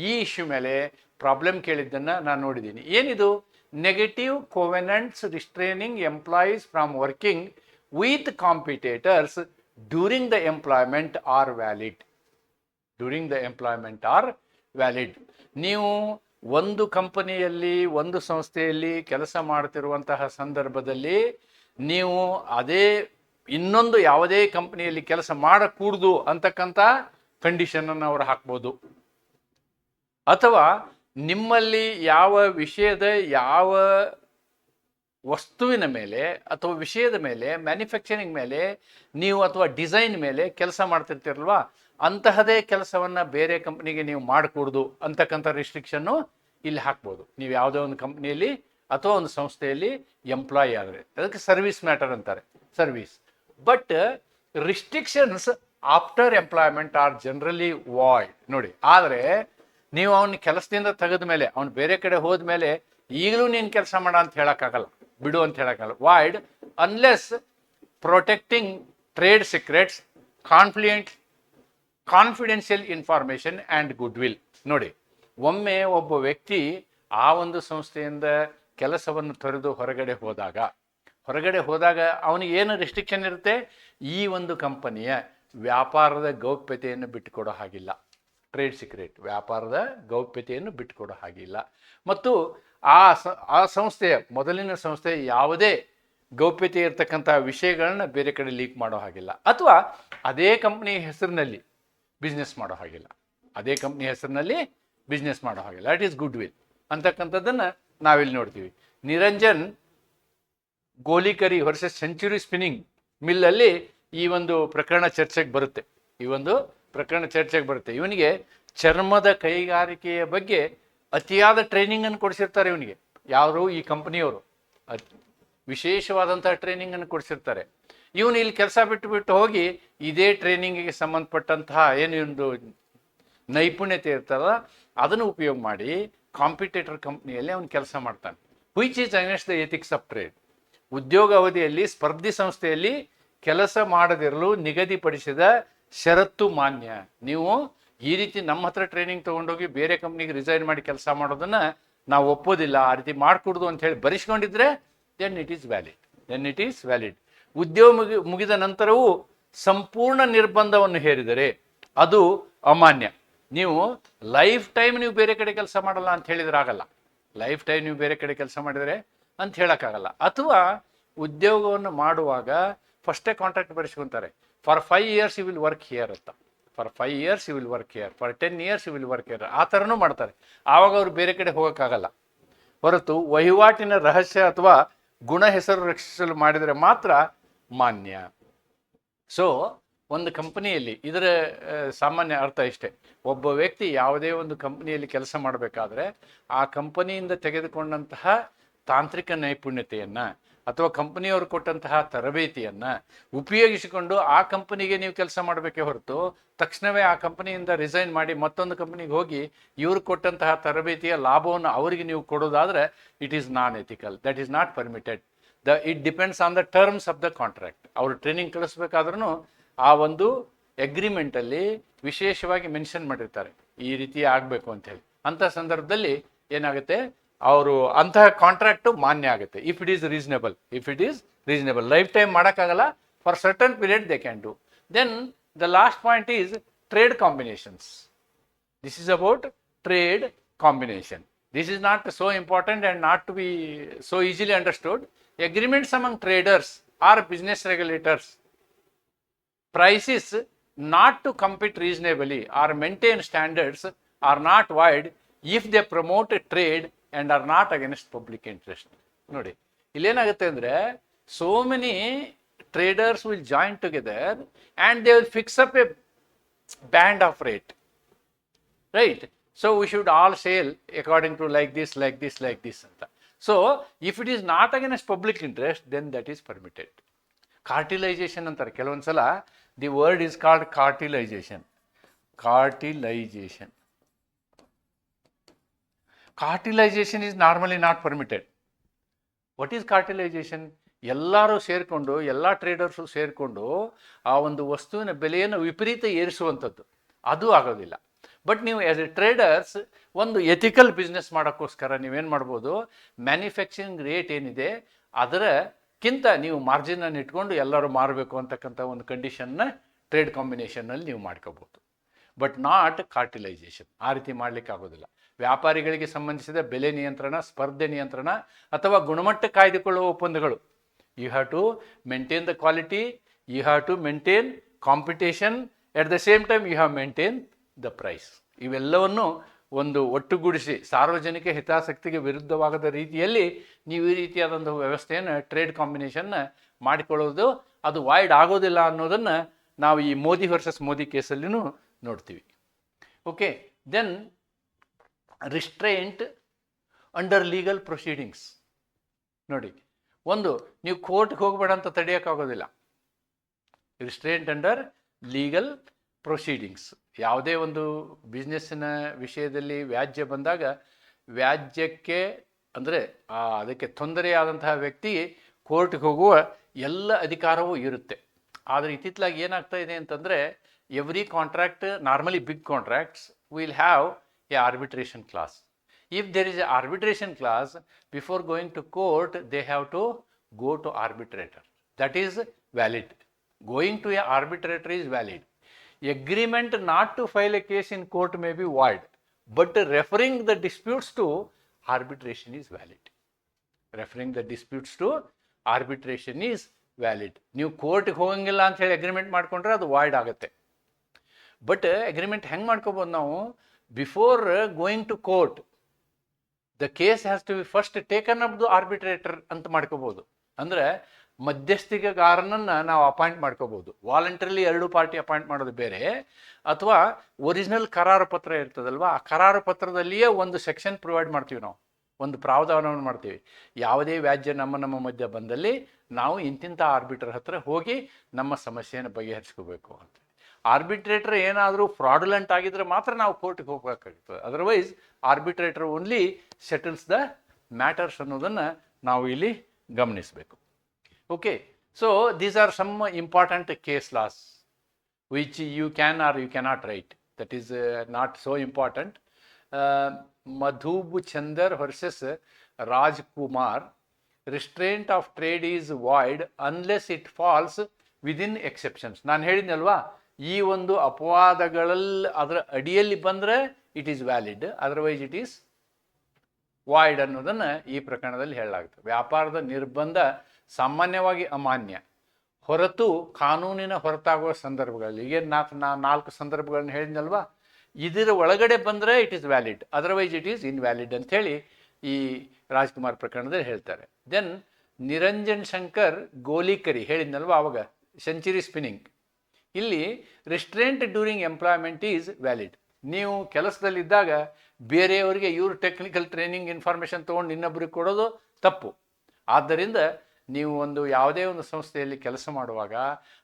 Speaker 1: ಈ ಇಶ್ಯೂ ಮೇಲೆ ಪ್ರಾಬ್ಲಮ್ ಕೇಳಿದ್ದನ್ನು ನಾನು ನೋಡಿದ್ದೀನಿ ಏನಿದು? Negative covenants restraining employees from working with competitors during the employment are valid during the employment are valid ನೀವು ಒಂದು ಕಂಪನಿಯಲ್ಲಿ ಒಂದು ಸಂಸ್ಥೆಯಲ್ಲಿ ಕೆಲಸ ಮಾಡ್ತಿರುವಂತಹ ಸಂದರ್ಭದಲ್ಲಿ ನೀವು ಅದೇ ಇನ್ನೊಂದು ಯಾವುದೇ ಕಂಪನಿಯಲ್ಲಿ ಕೆಲಸ ಮಾಡಕೂಡ್ದು ಅಂತಕ್ಕಂಥ ಕಂಡೀಷನನ್ನು ಅವರು ಹಾಕ್ಬೋದು. ಅಥವಾ ನಿಮ್ಮಲ್ಲಿ ಯಾವ ವಿಷಯದ ಯಾವ ವಸ್ತುವಿನ ಮೇಲೆ ಅಥವಾ ವಿಷಯದ ಮೇಲೆ ಮ್ಯಾನುಫ್ಯಾಕ್ಚರಿಂಗ್ ಮೇಲೆ, ನೀವು ಅಥವಾ ಡಿಸೈನ್ ಮೇಲೆ ಕೆಲಸ ಮಾಡ್ತಿರ್ತೀರಲ್ವ? ಅಂತಹದೇ ಕೆಲಸವನ್ನು ಬೇರೆ ಕಂಪ್ನಿಗೆ ನೀವು ಮಾಡಕೂಡ್ದು ಅಂತಕ್ಕಂಥ ರಿಸ್ಟ್ರಿಕ್ಷನ್ನು ಇಲ್ಲಿ ಹಾಕ್ಬೋದು. ನೀವು ಯಾವುದೋ ಒಂದು ಕಂಪ್ನಿಯಲ್ಲಿ ಅಥವಾ ಒಂದು ಸಂಸ್ಥೆಯಲ್ಲಿ ಎಂಪ್ಲಾಯಿ ಆದರೆ. ಅದಕ್ಕೆ ಸರ್ವಿಸ್ ಮ್ಯಾಟರ್ ಅಂತಾರೆ. Service but restrictions after employment are generally void ನೋಡಿ, ಆದರೆ ನೀವು ಅವನ ಕೆಲಸದಿಂದ ತೆಗೆದ ಮೇಲೆ, ಅವ್ನು ಬೇರೆ ಕಡೆ ಹೋದ ಮೇಲೆ ಈಗಲೂ ನೀನು ಕೆಲಸ ಮಾಡ ಅಂತ ಹೇಳೋಕ್ಕಾಗಲ್ಲ. ಬಿಡು ಅಂತ ಹೇಳೋಕ್ಕಾಗಲ್ಲ. Void unless protecting trade secrets confident confidential information and goodwill ನೋಡಿ, ಒಮ್ಮೆ ಒಬ್ಬ ವ್ಯಕ್ತಿ ಆ ಒಂದು ಸಂಸ್ಥೆಯಿಂದ ಕೆಲಸವನ್ನು ತೊರೆದು ಹೊರಗಡೆ ಹೋದಾಗ ಹೊರಗಡೆ ಹೋದಾಗ ಅವನಿಗೆ ಏನು ರೆಸ್ಟ್ರಿಕ್ಷನ್ ಇರುತ್ತೆ? ಈ ಒಂದು ಕಂಪನಿಯ ವ್ಯಾಪಾರದ ಗೌಪ್ಯತೆಯನ್ನು ಬಿಟ್ಟುಕೊಡೋ ಹಾಗಿಲ್ಲ. ಟ್ರೇಡ್ ಸೀಕ್ರೆಟ್ ವ್ಯಾಪಾರದ ಗೌಪ್ಯತೆಯನ್ನು ಬಿಟ್ಟುಕೊಡೋ ಹಾಗಿಲ್ಲ. ಮತ್ತು ಆ ಸ, ಆ ಸಂಸ್ಥೆಯ ಮೊದಲಿನ ಸಂಸ್ಥೆಯ ಯಾವುದೇ ಗೌಪ್ಯತೆ ಇರತಕ್ಕಂಥ ವಿಷಯಗಳನ್ನ ಬೇರೆ ಕಡೆ ಲೀಕ್ ಮಾಡೋ ಹಾಗಿಲ್ಲ. ಅಥವಾ ಅದೇ ಕಂಪ್ನಿ ಹೆಸರಿನಲ್ಲಿ ಬಿಸ್ನೆಸ್ ಮಾಡೋ ಹಾಗಿಲ್ಲ. ಅದೇ ಕಂಪ್ನಿ ಹೆಸರಿನಲ್ಲಿ ಬಿಸ್ನೆಸ್ ಮಾಡೋ ಹಾಗಿಲ್ಲ. ದಟ್ ಈಸ್ ಗುಡ್ ವಿಲ್ ಅಂತಕ್ಕಂಥದ್ದನ್ನು ನಾವಿಲ್ಲಿ ನೋಡ್ತೀವಿ. Niranjan Golikari versus century spinning ಮಿಲ್ಲಲ್ಲಿ ಈ ಒಂದು ಪ್ರಕರಣ ಚರ್ಚೆಗೆ ಬರುತ್ತೆ. ಈ ಒಂದು ಪ್ರಕರಣ ಚರ್ಚೆಗೆ ಬರುತ್ತೆ. ಇವನಿಗೆ ಚರ್ಮದ ಕೈಗಾರಿಕೆಯ ಬಗ್ಗೆ ಅತಿಯಾದ ಟ್ರೈನಿಂಗನ್ನು ಕೊಡಿಸಿರ್ತಾರೆ ಇವನಿಗೆ. ಯಾರು? ಈ ಕಂಪನಿಯವರು ವಿಶೇಷವಾದಂತಹ ಟ್ರೈನಿಂಗನ್ನು ಕೊಡಿಸಿರ್ತಾರೆ. ಇವನು ಇಲ್ಲಿ ಕೆಲಸ ಬಿಟ್ಟು ಬಿಟ್ಟು ಹೋಗಿ ಇದೇ ಟ್ರೈನಿಂಗಿಗೆ ಸಂಬಂಧಪಟ್ಟಂತಹ ಏನು ನೈಪುಣ್ಯತೆ ಇರ್ತದ ಅದನ್ನು ಉಪಯೋಗ ಮಾಡಿ ಕಾಂಪಿಟೇಟರ್ ಕಂಪ್ನಿಯಲ್ಲಿ ಅವನು ಕೆಲಸ ಮಾಡ್ತಾನೆ. Which is against the ethics of trade ಉದ್ಯೋಗ ಅವಧಿಯಲ್ಲಿ, ಸ್ಪರ್ಧಿ ಸಂಸ್ಥೆಯಲ್ಲಿ ಕೆಲಸ ಮಾಡದಿರಲು ನಿಗದಿಪಡಿಸಿದ ಷರತ್ತು ಮಾನ್ಯ. ನೀವು ಈ ರೀತಿ ನಮ್ಮ ಹತ್ರ ಟ್ರೈನಿಂಗ್ ತೊಗೊಂಡೋಗಿ ಬೇರೆ ಕಂಪ್ನಿಗೆ ರಿಸೈನ್ ಮಾಡಿ ಕೆಲಸ ಮಾಡೋದನ್ನ ನಾವು ಒಪ್ಪೋದಿಲ್ಲ. ಆ ರೀತಿ ಮಾಡಿಕೊಡ್ದು ಅಂತ ಹೇಳಿ ಬರಿಸ್ಕೊಂಡಿದ್ರೆ then it is valid then it is valid ಉದ್ಯೋಗ ಮುಗಿ, ಮುಗಿದ ನಂತರವೂ ಸಂಪೂರ್ಣ ನಿರ್ಬಂಧವನ್ನು ಹೇರಿದರೆ ಅದು ಅಮಾನ್ಯ. ನೀವು ಲೈಫ್ ಟೈಮ್ ನೀವು ಬೇರೆ ಕಡೆ ಕೆಲಸ ಮಾಡಲ್ಲ ಅಂತ ಹೇಳಿದ್ರೆ ಆಗಲ್ಲ. ಲೈಫ್ ಟೈಮ್ ನೀವು ಬೇರೆ ಕಡೆ ಕೆಲಸ ಮಾಡಿದರೆ ಅಂತ ಹೇಳೋಕ್ಕಾಗಲ್ಲ. ಅಥವಾ ಉದ್ಯೋಗವನ್ನು ಮಾಡುವಾಗ ಫಸ್ಟೇ contract ಬರೆಸ್ಕೊಂತಾರೆ. For five years you will work here ಅಂತ. For five years you will work here for ten years you will work here ಆ ಥರನೂ ಮಾಡ್ತಾರೆ. ಆವಾಗ ಅವರು ಬೇರೆ ಕಡೆ ಹೋಗೋಕ್ಕಾಗಲ್ಲ. ಹೊರತು ವಹಿವಾಟಿನ ರಹಸ್ಯ ಅಥವಾ ಗುಣ ಹೆಸರು ರಕ್ಷಿಸಲು ಮಾಡಿದರೆ ಮಾತ್ರ ಮಾನ್ಯ. ಸೊ ಒಂದು ಕಂಪನಿಯಲ್ಲಿ, ಇದರ ಸಾಮಾನ್ಯ ಅರ್ಥ ಇಷ್ಟೇ. ಒಬ್ಬ ವ್ಯಕ್ತಿ ಯಾವುದೇ ಒಂದು ಕಂಪನಿಯಲ್ಲಿ ಕೆಲಸ ಮಾಡಬೇಕಾದ್ರೆ, ಆ ಕಂಪನಿಯಿಂದ ತೆಗೆದುಕೊಂಡಂತಹ ತಾಂತ್ರಿಕ ನೈಪುಣ್ಯತೆಯನ್ನು ಅಥವಾ ಕಂಪನಿಯವರು ಕೊಟ್ಟಂತಹ ತರಬೇತಿಯನ್ನು ಉಪಯೋಗಿಸಿಕೊಂಡು ಆ ಕಂಪನಿಗೆ ನೀವು ಕೆಲಸ ಮಾಡಬೇಕೇ ಹೊರತು, ತಕ್ಷಣವೇ ಆ ಕಂಪನಿಯಿಂದ ರಿಸೈನ್ ಮಾಡಿ ಮತ್ತೊಂದು ಕಂಪನಿಗೆ ಹೋಗಿ ಇವರು ಕೊಟ್ಟಂತಹ ತರಬೇತಿಯ ಲಾಭವನ್ನು ಅವರಿಗೆ ನೀವು ಕೊಡೋದಾದರೆ it is non ethical that is not permitted the it depends on the terms of the contract ಅವರು ಟ್ರೈನಿಂಗ್ ಕಳಿಸ್ಬೇಕಾದ್ರೂ ಆ ಒಂದು ಅಗ್ರಿಮೆಂಟಲ್ಲಿ ವಿಶೇಷವಾಗಿ ಮೆನ್ಷನ್ ಮಾಡಿರ್ತಾರೆ. ಈ ರೀತಿ ಆಗಬೇಕು ಅಂತ ಹೇಳಿ. ಅಂಥ ಸಂದರ್ಭದಲ್ಲಿ ಏನಾಗುತ್ತೆ? ಅವರು ಅಂತಹ ಕಾಂಟ್ರಾಕ್ಟು ಮಾನ್ಯ ಆಗುತ್ತೆ. If it is reasonable if it is reasonable life time ಮಾಡೋಕ್ಕಾಗಲ್ಲ. For certain period they can do then the last point is trade combinations this is about trade combination this is not so important and not to be so easily understood agreements among traders or business regulators. Prices not to compete reasonably or maintain standards are not wide if they promote trade and are not against public interest ನೋಡಿ ಇಲ್ಲೇನಾಗುತ್ತೆ ಅಂದರೆ so many traders will join together and they will fix up a band of rate right so we should all sell according to like this like this like this anta so if it is not against public interest then that is permitted cartelization ಅಂತಾರೆ ಕೆಲವೊಂದು ಸಲ the word is called cartilization. Cartilization. Cartelization is normally not permitted what is cartelization ಎಲ್ಲರೂ ಸೇರಿಕೊಂಡು, ಎಲ್ಲ traders ಸೇರಿಕೊಂಡು ಆ ಒಂದು ವಸ್ತುವಿನ ಬೆಲೆಯನ್ನು ವಿಪರೀತ ಏರಿಸುವಂಥದ್ದು. ಅದು ಆಗೋದಿಲ್ಲ. ಬಟ್ ನೀವು ಆ್ಯಸ್ ಎ ಟ್ರೇಡರ್ಸ್ ಒಂದು ಎಥಿಕಲ್ ಬಿಸ್ನೆಸ್ ಮಾಡೋಕ್ಕೋಸ್ಕರ ನೀವೇನು ಮಾಡ್ಬೋದು? ಮ್ಯಾನುಫ್ಯಾಕ್ಚರಿಂಗ್ ರೇಟ್ ಏನಿದೆ ಅದರಕ್ಕಿಂತ ನೀವು ಮಾರ್ಜಿನನ್ನು ಇಟ್ಕೊಂಡು ಎಲ್ಲರೂ ಮಾರಬೇಕು ಅಂತಕ್ಕಂಥ ಒಂದು ಕಂಡೀಷನ್ನ ಟ್ರೇಡ್ ಕಾಂಬಿನೇಷನ್ನಲ್ಲಿ ನೀವು ಮಾಡ್ಕೋಬೋದು. ಬಟ್ ನಾಟ್ ಕಾರ್ಟಿಲೈಸೇಷನ್ ಆ ರೀತಿ ಮಾಡಲಿಕ್ಕೆ ಆಗೋದಿಲ್ಲ ವ್ಯಾಪಾರಿಗಳಿಗೆ ಸಂಬಂಧಿಸಿದ ಬೆಲೆ ನಿಯಂತ್ರಣ, ಸ್ಪರ್ಧೆ ನಿಯಂತ್ರಣ ಅಥವಾ ಗುಣಮಟ್ಟ ಕಾಯ್ದುಕೊಳ್ಳುವ ಒಪ್ಪಂದಗಳು. You have to maintain the quality you have to maintain competition at the same time you have maintain the price ಇವೆಲ್ಲವನ್ನು ಒಂದು ಒಟ್ಟುಗೂಡಿಸಿ ಸಾರ್ವಜನಿಕ ಹಿತಾಸಕ್ತಿಗೆ ವಿರುದ್ಧವಾಗದ ರೀತಿಯಲ್ಲಿ ನೀವು ಈ ರೀತಿಯಾದಂಥ ವ್ಯವಸ್ಥೆಯನ್ನು ಟ್ರೇಡ್ ಕಾಂಬಿನೇಷನ್ನ ಮಾಡಿಕೊಳ್ಳೋದು ಅದು ವಾಯ್ಡ್ ಆಗೋದಿಲ್ಲ ಅನ್ನೋದನ್ನು ನಾವು ಈ ಮೋದಿ ವರ್ಸಸ್ ಮೋದಿ ಕೇಸಲ್ಲಿನೂ ನೋಡ್ತೀವಿ. Okay then restraint under legal proceedings ನೋಡಿ, ಒಂದು ನೀವು ಕೋರ್ಟ್ಗೆ ಹೋಗಬೇಡ ಅಂತ ತಡೆಯೋಕ್ಕಾಗೋದಿಲ್ಲ ರಿಸ್ಟ್ರೇಂಟ್ ಅಂಡರ್ ಲೀಗಲ್ ಪ್ರೊಸೀಡಿಂಗ್ಸ್ ಯಾವುದೇ ಒಂದು ಬಿಸ್ನೆಸ್ಸಿನ ವಿಷಯದಲ್ಲಿ ವ್ಯಾಜ್ಯ ಬಂದಾಗ ವ್ಯಾಜ್ಯಕ್ಕೆ ಅಂದರೆ ಅದಕ್ಕೆ ತೊಂದರೆಯಾದಂತಹ ವ್ಯಕ್ತಿ ಕೋರ್ಟ್ಗೆ ಹೋಗುವ ಎಲ್ಲ ಅಧಿಕಾರವೂ ಇರುತ್ತೆ. ಆದರೆ ಇತ್ತಿತ್ತಲಾಗಿ ಏನಾಗ್ತಾ ಇದೆ ಅಂತಂದರೆ every contract normally big contracts will have a arbitration clause if there is a arbitration clause before going to court they have to go to arbitrator that is valid going to a arbitrator is valid. Agreement not to file a case in court may be void but referring the disputes to arbitration is valid referring the disputes to arbitration is valid ನೀವು ಕೋರ್ಟ್ಗೆ ಹೋಗಂಗಿಲ್ಲ ಅಂತ ಹೇಳಿ agreement ಮಾಡ್ಕೊಂಡ್ರೆ ಅದು void ಆಗುತ್ತೆ but agreement ಹೆಂಗೆ ಮಾಡ್ಕೋಬೋದು ನಾವು before going to court the case has to be first taken up to arbitrator ಅಂತ ಮಾಡ್ಕೋಬಹುದು ಅಂದ್ರೆ ಮಧ್ಯಸ್ಥಿಕೆಗಾರನನ್ನ ನಾವು ಅಪಾಯಿಂಟ್ ಮಾಡ್ಕೋಬಹುದು ವಾಲಂಟರಿಲಿ ಎರಡು ಪಾರ್ಟಿ ಅಪಾಯಿಂಟ್ ಮಾಡೋದು ಬೇರೆ. ಅಥವಾ ಒರಿಜಿನಲ್ ಕರಾರು ಪತ್ರ ಇರ್ತದಲ್ವ, ಆ ಕರಾರು ಪತ್ರದಲ್ಲಿಯೇ ಒಂದು ಸೆಕ್ಷನ್ ಪ್ರೊವೈಡ್ ಮಾಡ್ತೀವಿ ನಾವು. ಒಂದು ಪ್ರಾವಧಾನವನ್ನು ಮಾಡ್ತೀವಿ. ಯಾವುದೇ ವ್ಯಾಜ್ಯ ನಮ್ಮ ನಮ್ಮ ಮಧ್ಯೆ ಬಂದಲ್ಲಿ ನಾವು ಇಂತಿಂಥ ಆರ್ಬಿಟ್ರ್ ಹತ್ರ ಹೋಗಿ ನಮ್ಮ ಸಮಸ್ಯೆಯನ್ನು ಬಗೆಹರಿಸ್ಕೋಬೇಕು ಅಂತ. ಆರ್ಬಿಟ್ರೇಟರ್ ಏನಾದರೂ ಫ್ರಾಡುಲೆಂಟ್ ಆಗಿದ್ರೆ ಮಾತ್ರ ನಾವು ಕೋರ್ಟ್ಗೆ ಹೋಗಬೇಕಾಗ್ತದೆ. Otherwise arbitrator only settles the matters ಅನ್ನೋದನ್ನು ನಾವು ಇಲ್ಲಿ ಗಮನಿಸಬೇಕು. okay so these are some important case laws which you can or you cannot write that is not so important Madhub Chander versus Rajkumar restraint of trade is void unless it falls within exceptions ನಾನು ಹೇಳಿದ್ನಲ್ವಾ ಈ ಒಂದು ಅಪವಾದಗಳಲ್ಲಿ ಅದರ ಅಡಿಯಲ್ಲಿ ಬಂದರೆ it is valid otherwise it is Void ಅನ್ನೋದನ್ನು ಈ ಪ್ರಕರಣದಲ್ಲಿ ಹೇಳಲಾಗುತ್ತೆ. ವ್ಯಾಪಾರದ ನಿರ್ಬಂಧ ಸಾಮಾನ್ಯವಾಗಿ ಅಮಾನ್ಯ. ಹೊರತು ಕಾನೂನಿನ ಹೊರತಾಗುವ ಸಂದರ್ಭಗಳಲ್ಲಿ, ಈಗ ನಾಲ್ಕು ನಾ ನಾಲ್ಕು ಸಂದರ್ಭಗಳನ್ನ ಹೇಳಿದ್ನಲ್ವಾ? ಇದರ ಒಳಗಡೆ ಬಂದರೆ it is valid otherwise it is invalid ಅಂಥೇಳಿ ಈ ರಾಜ್ಕುಮಾರ್ ಪ್ರಕರಣದಲ್ಲಿ ಹೇಳ್ತಾರೆ. ದೆನ್ ನಿರಂಜನ್ ಶಂಕರ್ ಗೋಲಿಕರಿ ಹೇಳಿದ್ನಲ್ವಾ ಅವಾಗ? ಸೆಂಚುರಿ ಸ್ಪಿನ್ನಿಂಗ್ ಇಲ್ಲಿ restraint during employment is valid ನೀವು ಕೆಲಸದಲ್ಲಿದ್ದಾಗ ಬೇರೆಯವರಿಗೆ ಇವರು ಟೆಕ್ನಿಕಲ್ ಟ್ರೈನಿಂಗ್ ಇನ್ಫಾರ್ಮೇಷನ್ ತೊಗೊಂಡು ಇನ್ನೊಬ್ಬರಿಗೆ ಕೊಡೋದು ತಪ್ಪು. ಆದ್ದರಿಂದ ನೀವು ಒಂದು ಯಾವುದೇ ಒಂದು ಸಂಸ್ಥೆಯಲ್ಲಿ ಕೆಲಸ ಮಾಡುವಾಗ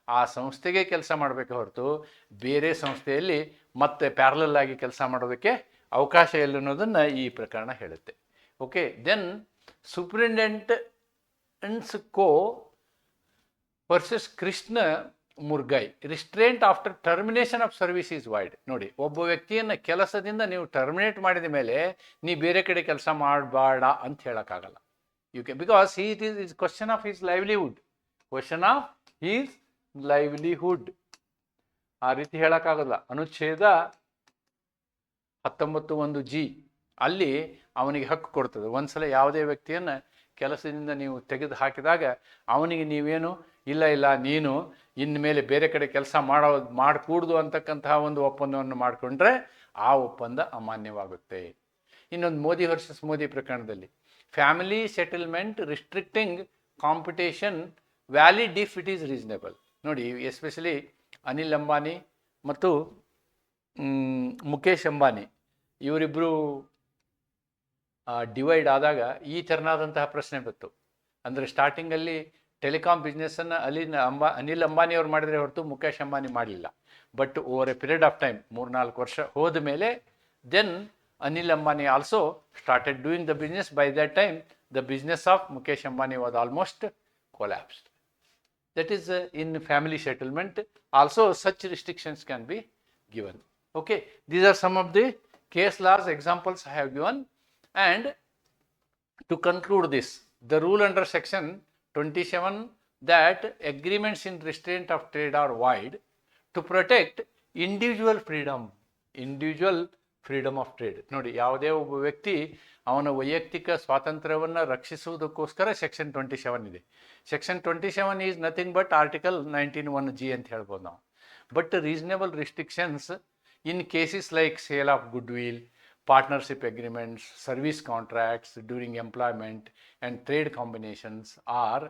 Speaker 1: ಆ ಸಂಸ್ಥೆಗೆ ಕೆಲಸ ಮಾಡಬೇಕು ಹೊರತು ಬೇರೆ ಸಂಸ್ಥೆಯಲ್ಲಿ ಮತ್ತೆ ಪ್ಯಾರಲಲ್ ಆಗಿ ಕೆಲಸ ಮಾಡೋದಕ್ಕೆ ಅವಕಾಶ ಇಲ್ಲ ಅನ್ನೋದನ್ನು ಈ ಪ್ರಕರಣ ಹೇಳುತ್ತೆ. Okay then superintendence co versus Krishna Murgai. Restraint after termination of service is void ನೋಡಿ, ಒಬ್ಬ ವ್ಯಕ್ತಿಯನ್ನು ಕೆಲಸದಿಂದ ನೀವು ಟರ್ಮಿನೇಟ್ ಮಾಡಿದ ಮೇಲೆ ನೀ ಬೇರೆ ಕಡೆ ಕೆಲಸ ಮಾಡಬೇಡ ಅಂತ ಹೇಳೋಕ್ಕಾಗಲ್ಲ. U K because he it is is question of his livelihood question of his livelihood ಆ ರೀತಿ ಹೇಳೋಕ್ಕಾಗಲ್ಲ. ಅನುಚ್ಛೇದ ಹತ್ತೊಂಬತ್ತು ಒಂದು ಜಿ. ಅಲ್ಲಿ ಅವನಿಗೆ ಹಕ್ಕು ಕೊಡ್ತದೆ. ಒಂದ್ಸಲ ಯಾವುದೇ ವ್ಯಕ್ತಿಯನ್ನು ಕೆಲಸದಿಂದ ನೀವು ತೆಗೆದು ಹಾಕಿದಾಗ ಅವನಿಗೆ ನೀವೇನು ಇಲ್ಲ ಇಲ್ಲ, ನೀನು ಇನ್ಮೇಲೆ ಬೇರೆ ಕಡೆ ಕೆಲಸ ಮಾಡೋ, ಮಾಡಕೂಡ್ದು ಅಂತಕ್ಕಂತಹ ಒಂದು ಒಪ್ಪಂದವನ್ನು ಮಾಡಿಕೊಂಡ್ರೆ ಆ ಒಪ್ಪಂದ ಅಮಾನ್ಯವಾಗುತ್ತೆ. ಇನ್ನೊಂದು ಮೋದಿ ವರ್ಸಸ್ ಮೋದಿ ಪ್ರಕರಣದಲ್ಲಿ. Family settlement restricting competition valid if it is reasonable ನೋಡಿ ಎಸ್ಪೆಷಲಿ ಅನಿಲ್ ಅಂಬಾನಿ ಮತ್ತು ಮುಖೇಶ್ ಅಂಬಾನಿ ಇವರಿಬ್ಬರು ಡಿವೈಡ್ ಆದಾಗ ಈ ಥರನಾದಂತಹ ಪ್ರಶ್ನೆ ಬಂತು. ಅಂದರೆ ಸ್ಟಾರ್ಟಿಂಗಲ್ಲಿ ಟೆಲಿಕಾಂ ಬಿಸ್ನೆಸ್ಸನ್ನು ಅಲ್ಲಿ ಅಂಬ, ಅನಿಲ್ ಅಂಬಾನಿ ಅವ್ರು ಮಾಡಿದರೆ ಹೊರತು ಮುಕೇಶ್ ಅಂಬಾನಿ ಮಾಡಲಿಲ್ಲ. But over a period of time ಮೂರು ನಾಲ್ಕು ವರ್ಷ ಹೋದ ಮೇಲೆ then Anil Ambani also started doing the business by that time the business of Mukesh Ambani was almost collapse that is in family settlement also such restrictions can be given okay these are some of the case laws examples I have given and to conclude this the rule under section 27 that agreements in restraint of trade are void to protect individual freedom individual freedom of trade ನೋಡಿ, ಯಾವುದೇ ಒಬ್ಬ ವ್ಯಕ್ತಿ ಅವನ ವೈಯಕ್ತಿಕ ಸ್ವಾತಂತ್ರ್ಯವನ್ನು ರಕ್ಷಿಸುವುದಕ್ಕೋಸ್ಕರ section twenty seven ಇದೆ. Section twenty seven is nothing but article nineteen one G ಅಂತ ಹೇಳ್ಬೋದು ನಾವು. But reasonable restrictions in cases like sale of goodwill partnership agreements, service contracts during employment, and trade combinations are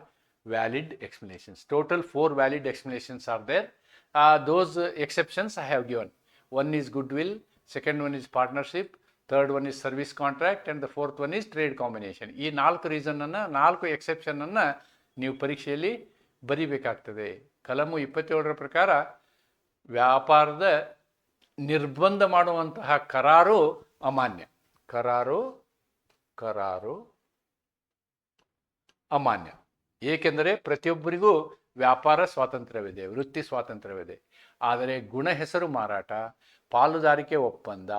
Speaker 1: valid explanations. Total four valid explanations are there. Uh, those uh, exceptions I have given. One is goodwill, second one is partnership, third one is service contract, and the fourth one is trade combination. ಈ ನಾಲ್ಕು ರೀಸನನ್ನು ನಾಲ್ಕು ಎಕ್ಸೆಪ್ಷನನ್ನು ನೀವು ಪರೀಕ್ಷೆಯಲ್ಲಿ ಬರೀಬೇಕಾಗ್ತದೆ ಕಲಮು ಇಪ್ಪತ್ತೇಳರ ಪ್ರಕಾರ ವ್ಯಾಪಾರದ ನಿರ್ಬಂಧ ಮಾಡುವಂತಹ ಕರಾರು ಅಮಾನ್ಯ. ಕರಾರು ಕರಾರು, ಅಮಾನ್ಯ. ಏಕೆಂದರೆ ಪ್ರತಿಯೊಬ್ಬರಿಗೂ ವ್ಯಾಪಾರ ಸ್ವಾತಂತ್ರ್ಯವಿದೆ, ವೃತ್ತಿ ಸ್ವಾತಂತ್ರ್ಯವಿದೆ. ಆದರೆ ಗುಣ ಹೆಸರು ಮಾರಾಟ, ಪಾಲುದಾರಿಕೆ ಒಪ್ಪಂದ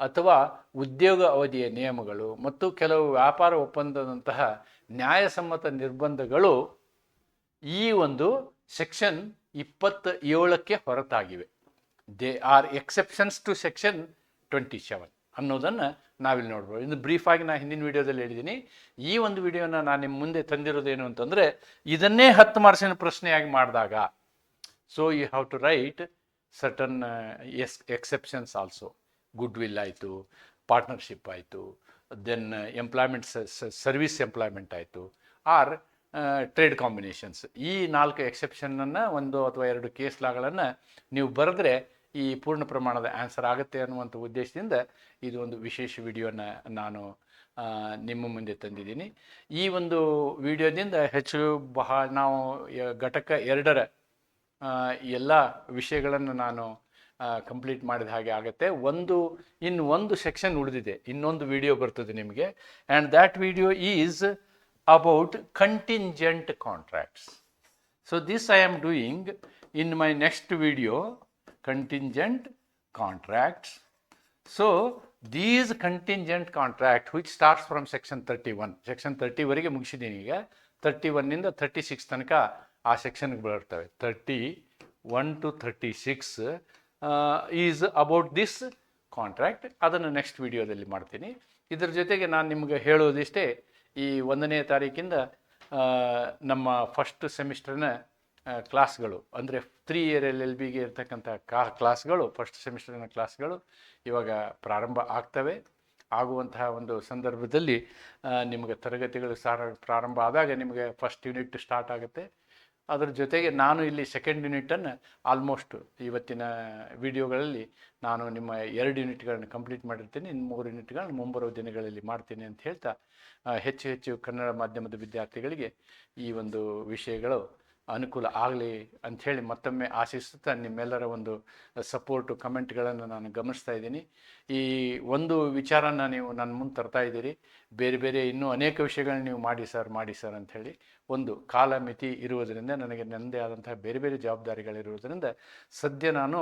Speaker 1: ಅಥವಾ ಉದ್ಯೋಗ ಅವಧಿಯ ನಿಯಮಗಳು ಮತ್ತು ಕೆಲವು ವ್ಯಾಪಾರ ಒಪ್ಪಂದದಂತಹ ನ್ಯಾಯಸಮ್ಮತ ನಿರ್ಬಂಧಗಳು ಈ ಒಂದು ಸೆಕ್ಷನ್ ಇಪ್ಪತ್ತ ಏಳಕ್ಕೆ ಹೊರತಾಗಿವೆ. They are exceptions to section twenty seven ಅನ್ನೋದನ್ನು ನಾವಿಲ್ಲಿ ನೋಡ್ಬೋದು. ಇನ್ನು ಬ್ರೀಫಾಗಿ ನಾನು ಹಿಂದಿನ ವೀಡಿಯೋದಲ್ಲಿ ಹೇಳಿದ್ದೀನಿ, ಈ ಒಂದು ವಿಡಿಯೋನ ನಾನು ನಿಮ್ಮ ಮುಂದೆ ತಂದಿರೋದೇನು ಅಂತಂದರೆ, ಇದನ್ನೇ ಹತ್ತು ಮಾರ್ಸಿನ ಪ್ರಶ್ನೆಯಾಗಿ ಮಾಡಿದಾಗ so you have to write certain S exceptions also good will ಆಯಿತು ಪಾರ್ಟ್ನರ್ಶಿಪ್ ಆಯಿತು ದೆನ್ ಎಂಪ್ಲಾಯ್ಮೆಂಟ್ ಸರ್ವಿಸ್ ಎಂಪ್ಲಾಯ್ಮೆಂಟ್ ಆಯಿತು ಆರ್ ಟ್ರೇಡ್ ಕಾಂಬಿನೇಷನ್ಸ್ ಈ ನಾಲ್ಕು ಎಕ್ಸೆಪ್ಷನನ್ನು ಒಂದು ಅಥವಾ ಎರಡು ಕೇಸ್ ಲಾಗಳನ್ನು ನೀವು ಬರೆದ್ರೆ ಈ ಪೂರ್ಣ ಪ್ರಮಾಣದ ಆನ್ಸರ್ ಆಗುತ್ತೆ ಅನ್ನುವಂಥ ಉದ್ದೇಶದಿಂದ ಇದು ಒಂದು ವಿಶೇಷ ವಿಡಿಯೋನ ನಾನು ನಿಮ್ಮ ಮುಂದೆ ತಂದಿದ್ದೀನಿ. ಈ ಒಂದು ವಿಡಿಯೋದಿಂದ ಹೆಚ್ಚು ಬಹಳ ನಾವು ಘಟಕ ಎರಡರ ಎಲ್ಲ ವಿಷಯಗಳನ್ನು ನಾನು ಕಂಪ್ಲೀಟ್ ಮಾಡಿದ ಹಾಗೆ ಆಗುತ್ತೆ. ಒಂದು ಇನ್ನು ಒಂದು ಸೆಕ್ಷನ್ ಉಳಿದಿದೆ. ಇನ್ನೊಂದು ವಿಡಿಯೋ ಬರ್ತದೆ ನಿಮಗೆ. And that video is about contingent contracts so this I am doing in my next video, contingent contracts. So these contingent contract which starts from section 31, section 30 ವರೆಗೆ ಮುಗಿಸಿದ್ದೀನಿ ಈಗ. ತರ್ಟಿ ಒನ್ನಿಂದ ತರ್ಟಿ ಸಿಕ್ಸ್ ತನಕ ಆ ಸೆಕ್ಷನ್ಗೆ ಬರ್ತವೆ thirty one to thirty six is about this contract ಅದನ್ನು next ವಿಡಿಯೋದಲ್ಲಿ ಮಾಡ್ತೀನಿ. ಇದರ ಜೊತೆಗೆ ನಾನು ನಿಮಗೆ ಹೇಳೋದಿಷ್ಟೇ ಈ ಒಂದನೇ ತಾರೀಕಿಂದ ನಮ್ಮ ಫಸ್ಟ್ ಸೆಮಿಸ್ಟರ್ನ ಕ್ಲಾಸ್ಗಳು ಅಂದರೆ ತ್ರೀ ಇಯರ್ ಎಲ್ ಎಲ್ ಬಿಗೆ ಇರ್ತಕ್ಕಂಥ ಕಾ ಕ್ಲಾಸ್ಗಳು ಫಸ್ಟ್ ಸೆಮಿಸ್ಟರ್ನ ಕ್ಲಾಸ್ಗಳು ಇವಾಗ ಪ್ರಾರಂಭ ಆಗ್ತವೆ. ಆಗುವಂತಹ ಒಂದು ಸಂದರ್ಭದಲ್ಲಿ ನಿಮಗೆ ತರಗತಿಗಳು ಸಾರ, ಪ್ರಾರಂಭ ಆದಾಗ ನಿಮಗೆ ಫಸ್ಟ್ ಯೂನಿಟ್ ಸ್ಟಾರ್ಟ್ ಆಗುತ್ತೆ. ಅದರ ಜೊತೆಗೆ ನಾನು ಇಲ್ಲಿ ಸೆಕೆಂಡ್ ಯೂನಿಟನ್ನು ಆಲ್ಮೋಸ್ಟ್ ಇವತ್ತಿನ ವಿಡಿಯೋಗಳಲ್ಲಿ ನಾನು ನಿಮ್ಮ ಎರಡು ಯೂನಿಟ್ಗಳನ್ನು ಕಂಪ್ಲೀಟ್ ಮಾಡಿರ್ತೀನಿ. ಇನ್ನು ಮೂರು ಯೂನಿಟ್ಗಳನ್ನು ಮುಂಬರುವ ದಿನಗಳಲ್ಲಿ ಮಾಡ್ತೀನಿ ಅಂತ ಹೇಳ್ತಾ ಹೆಚ್ಚು ಹೆಚ್ಚು ಕನ್ನಡ ಮಾಧ್ಯಮದ ವಿದ್ಯಾರ್ಥಿಗಳಿಗೆ ಈ ಒಂದು ವಿಷಯಗಳು ಅನುಕೂಲ ಆಗಲಿ ಅಂಥೇಳಿ ಮತ್ತೊಮ್ಮೆ ಆಶಿಸುತ್ತಾ ನಿಮ್ಮೆಲ್ಲರ ಒಂದು ಸಪೋರ್ಟು, ಕಮೆಂಟ್ಗಳನ್ನು ನಾನು ಗಮನಿಸ್ತಾ ಇದ್ದೀನಿ. ಈ ಒಂದು ವಿಚಾರನ ನೀವು ನನ್ನ ಮುಂದೆ ತರ್ತಾ ಇದ್ದೀರಿ. ಬೇರೆ ಬೇರೆ ಇನ್ನೂ ಅನೇಕ ವಿಷಯಗಳನ್ನ ನೀವು ಮಾಡಿ ಸರ್ ಮಾಡಿ ಸರ್ ಅಂಥೇಳಿ ಒಂದು ಕಾಲಮಿತಿ ಇರುವುದರಿಂದ ನನಗೆ ನನ್ನದೇ ಆದಂತಹ ಬೇರೆ ಬೇರೆ ಜವಾಬ್ದಾರಿಗಳಿರುವುದರಿಂದ ಸದ್ಯ ನಾನು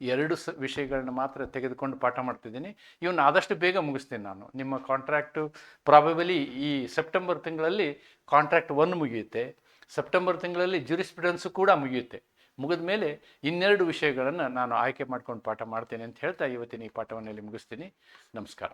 Speaker 1: ಎರಡು ಸ ವಿಷಯಗಳನ್ನ ಮಾತ್ರ ತೆಗೆದುಕೊಂಡು ಪಾಠ ಮಾಡ್ತಿದ್ದೀನಿ. ಇವನ್ನ ಆದಷ್ಟು ಬೇಗ ಮುಗಿಸ್ತೀನಿ ನಾನು. ನಿಮ್ಮ ಕಾಂಟ್ರಾಕ್ಟು ಪ್ರಾಬಬಲಿ ಈ ಸೆಪ್ಟೆಂಬರ್ ತಿಂಗಳಲ್ಲಿ ಕಾಂಟ್ರಾಕ್ಟ್ ಒನ್ ಮುಗಿಯುತ್ತೆ. ಸೆಪ್ಟೆಂಬರ್ ತಿಂಗಳಲ್ಲಿ ಜುರಿಸ್ಪ್ರಿಡೆನ್ಸು ಕೂಡ ಮುಗಿಯುತ್ತೆ. ಮುಗಿದ ಮೇಲೆ ಇನ್ನೆರಡು ವಿಷಯಗಳನ್ನು ನಾನು ಆಯ್ಕೆ ಮಾಡ್ಕೊಂಡು ಪಾಠ ಮಾಡ್ತೇನೆ ಅಂತ ಹೇಳ್ತಾ ಇವತ್ತಿನ ಈ ಪಾಠವನ್ನು ಇಲ್ಲಿ ಮುಗಿಸ್ತೀನಿ. ನಮಸ್ಕಾರ.